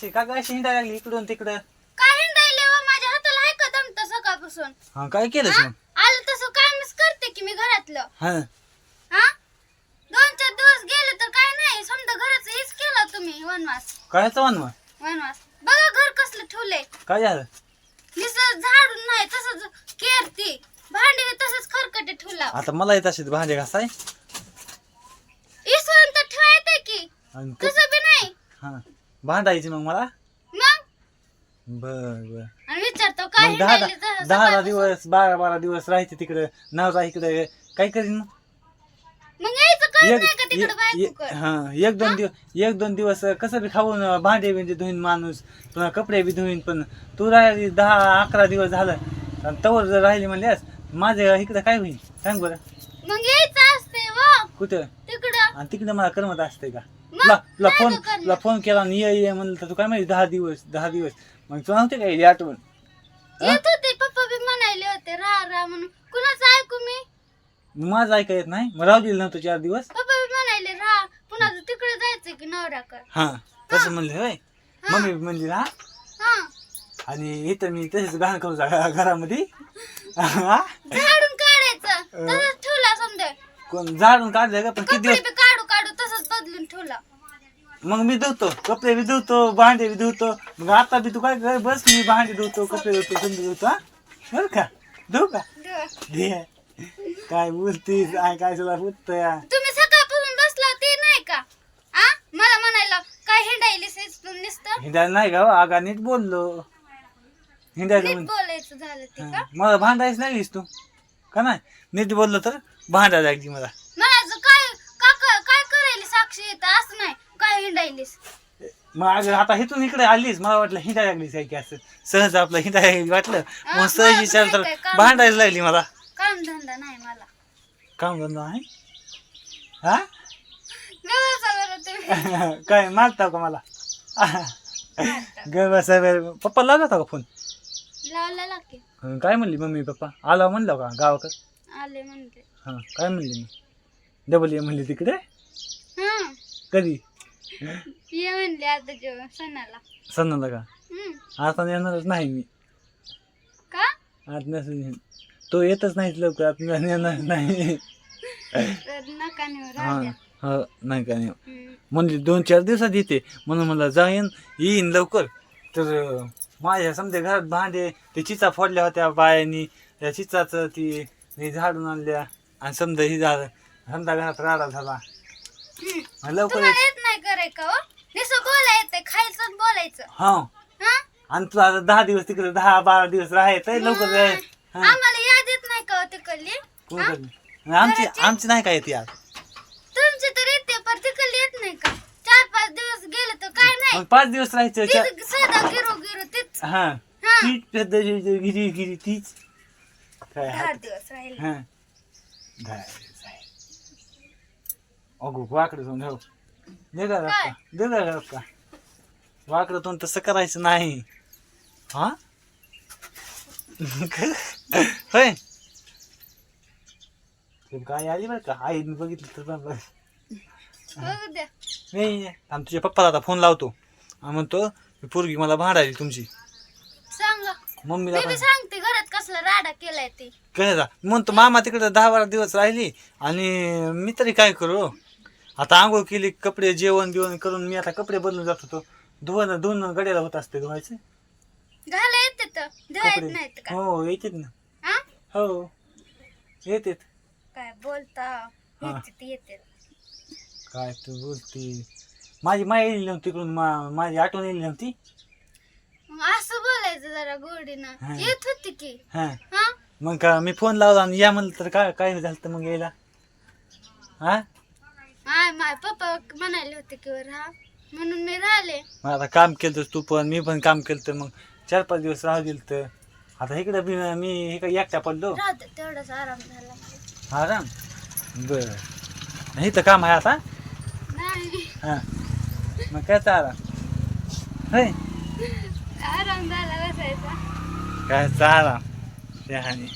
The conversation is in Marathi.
शी, का काय हिंडायला लागली इकडून तिकडं? काय हिंडायले व माझ्या हाताला आहे का दमत सकाळपासून? हा काय केलं हा? मग आलं तसं कामच करते की मी घरातलं. हा. हा? दोन चार दिवस गेले तर काय नाही समजा घराचं हेच केलं तुम्ही वनवास. काय चव्हाण मग वनवास. बघा घर कसलं ठेवलंय. काय झालं? झाडून नाही तसंच केरती. भांडी तसंच खरकटे ठेवला. आता मला येत असेल भांडे घासाय. ठेवायचं की. आणि क- तसं बी नाही. हा. भांडायची मग मला? मग? बर बर. आणि विचारतो काय मग दहा दहा तर दहा सकाळपासून? दिवस बारा बारा दिवस राहायचे तिकडे नवरा इकडे. काय करीन मग? मग यायचं काय एक नाही का तिकडे एक- बायको एक- कर हा एक दोन दिवस एक दोन दिवस कसं बी खाऊन भांडे बिंडे धुईन माणूस पुन्हा कपडे बी धुईन पण तू राहिली दहा अकरा दिवस झालं आणि तवर जर राहिली म्हणल्यास माझ्या इकडे काय होईल? सांग बरं. मग यायचं असते व कुठं? तिकडं. आणि तिकडे मला करमत असते का? तुला तुला काय फोन? तुला फोन केला आणि ये ये म्हणलं तर तू काय माहिती दहा दिवस दहा दिवस. मग तुला नव्हते का यायची आठवण? येत होते पप्पा बी म्हणायले होते राहा राहा म्हणून. कुणाचं ऐकू मी? मग माझं ऐका येत नाही. मग राहू दिलं नव्हतं चार दिवस. पप्पा बी म्हणायले राहा पुन्हा तिकडे जायचं की नवऱ्याकडे हा तसं म्हणले होय. मम्मी म्हणली ना हा. आणि इथं मी तसेच घाण करू जा घरामध्ये. हा? झाडून काढायचं. तसंच ठेवला समजा. कोण झाडून काढलं का? पण किती कपडे दिवस बी काढू काढू तसंच बदलून ठेवला मग मी धुतो कपडे बी धुतो भांडे बी धुतो. मग आता बी तू काय कर बस मी भांडे धुतो कपडे धुतो समजा धुतो हा? बरं का? धुऊ का? दे. काय बोलतीस? काय काय तुला बोलतोय? तुम्ही सकाळपासून बसला ते नाही का? आ? मला म्हणायला काय हिंडायलीस इथून नुसतं? हिंडायला नाही का हो, आगा नीट बोललो. हिंडायला नीट बोलायचं झालं ते का? मला भांडायच नाही तू. का नाही? नीट बोललो तर भांडा लागली मला म्हणायचं काय का का- काय करायली साक्षी येतं असं नाही काय हिंडायलीस. मग आता इथून इकडे आलीस मला वाटलं हिंडायला लागलीस काय की असं. सहज आपलं हिंडायला लागली वाटलं. मग सहज विचार तर. भांडायला लागली मला. काम धंदा नाही मला. काम धंदा आहे? हा? काय मारता का मला? ग साहेब पप्पा लावला होता का फोन? काय म्हणली मम्मी पप्पा? आला म्हणलं का गावाकडे? आले म्हणते हां काय म्हणली मग? डबल ए म्हणली तिकडे? हा. कधी? ये म्हणले आता जेवण सणाला. सणाला का? हम्म. आता येणारच नाही मी. का? आज नसेल तो येतच नाहीच लवकर आता येणार नाही. तर नका नेऊ हा राहू द्या. हा नाही का नाही हम्म. म्हणली दोन चार दिवसात येते. म्हणून मला जाईन येईन लवकर. तर अं, माझ्या समजा घरात भांडे ते चिचा फोडल्या होत्या बायांनी. त्या चिचाचं ती झाडून आणल्या. आणि समजा ही झालं समजा घरात राडा झाला. लवकर तुम्हाला येत नाही करे का हो? नुसतं बोला येते खायचं आणि बोलायचं. हा. हा? आणि तुला आता दहा दिवस तिकडे दहा बारा दिवस राहायचं लवकर जाय. हा. आम्हाला याद येत नाही का हो तिकडली? आमची आमची नाही काय येते यार तुमची तर येते पण तिकडली येत नाही का? चार पाच दिवस गेले तर काय नाही? मग पाच दिवस राहायचं चा- तीच साधा गिरो गिरो तीच. हा. हा. तीच पद्धत गिरी गिरी तीच. काय दहा दिवस राहिले. हा. आहे. अगो वाकडं जाऊन हो दे का रक्का दे का वाकडं तोंड तसं करायचं नाही. हा? होय. काय आली बरं का? आईने बघितलं तर नाही आणि तुझ्या पप्पाला आता फोन लावतो. आणि म्हणतो "ही पोरगी मला भांडायली तुमची. सांगा मम्मीला मी बी सांगते घरात कसला राडा केलाय ते. काय जा म्हणतो मामा तिकडे दहा बारा दिवस राहिली आणि मी तरी काय करू? आता आंघोळ केली कपडे जेवण बिवण करून मी आता कपडे बदलून जात होतो. धुवण दोन गड्याला होत असते धुवायचे. घाला येते तर. धुवायत कपडे. नाहीत का? हो येतात ना. हा हो येतात. काय बोलता? येते ते येते. काय तू बोलती? माझी माय येईल नव्हती तिकडून मा- माझी आठवण येईल नव्हती मग असं बोलायचं जरा हा. गोडीनं येत होती की. हा. हा? मग का मी फोन लावला आणि या म्हणलं तर काय काय झालं तर मग यायला? हा माय माय पप्पा म्हणाले होते की राहा म्हणून मी राहिले. मग आता काम केलं तू पण मी पण काम केलं तर मग चार पाच दिवस राहू दिलं तर आता इकडं बी मी इकडे एकटा पडलो. तेवढाच आराम झाला. आराम? बर. नाही तर काम आहे आता? नाही. हां. मग काय आराम? होय? आराम झाला बसायचा. काय आराम? शहाणी